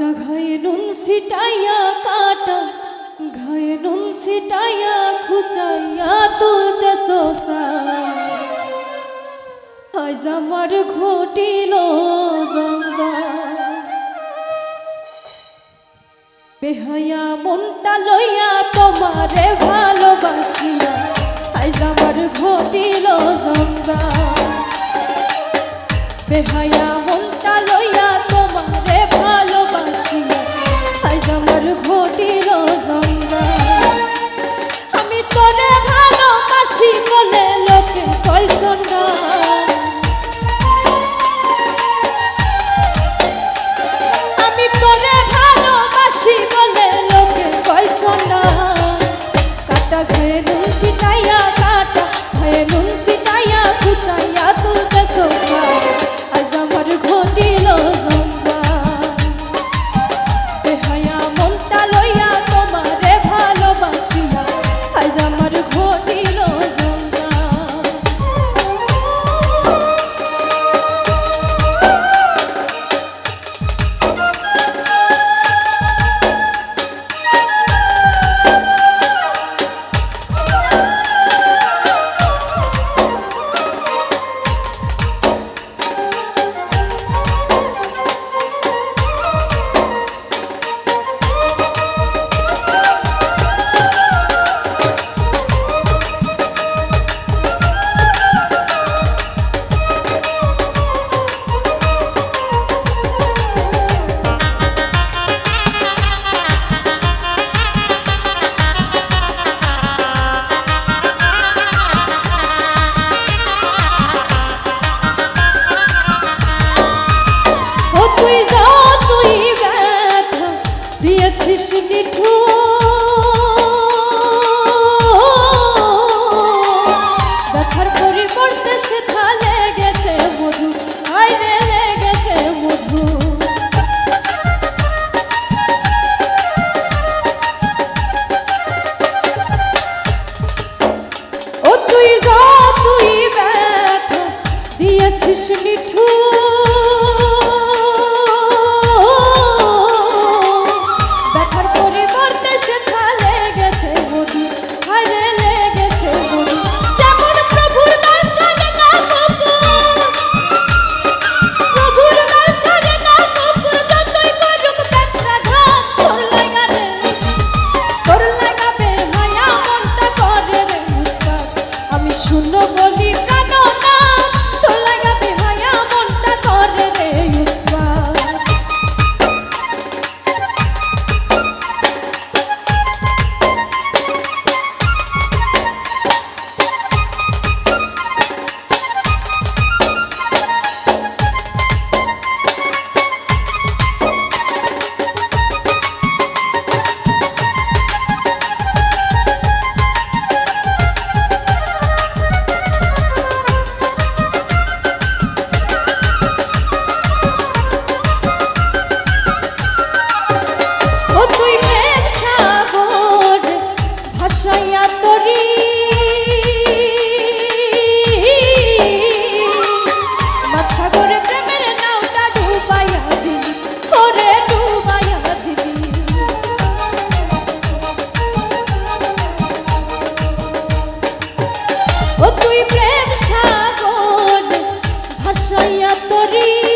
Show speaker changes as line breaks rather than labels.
কাটা, ঘায়ে নুন সিটাইয়া কাটা, ঘায়ে নুন সিটাইয়া খুচাইয়া তুলতে সোসা আজ আমার ঘটিল বেহায়া মনটা লইয়া তোমারে ভালোবাসিয়া আজ আমার ঘটিল জঙ্গা বেহায়া chez des. যাইয়া তরি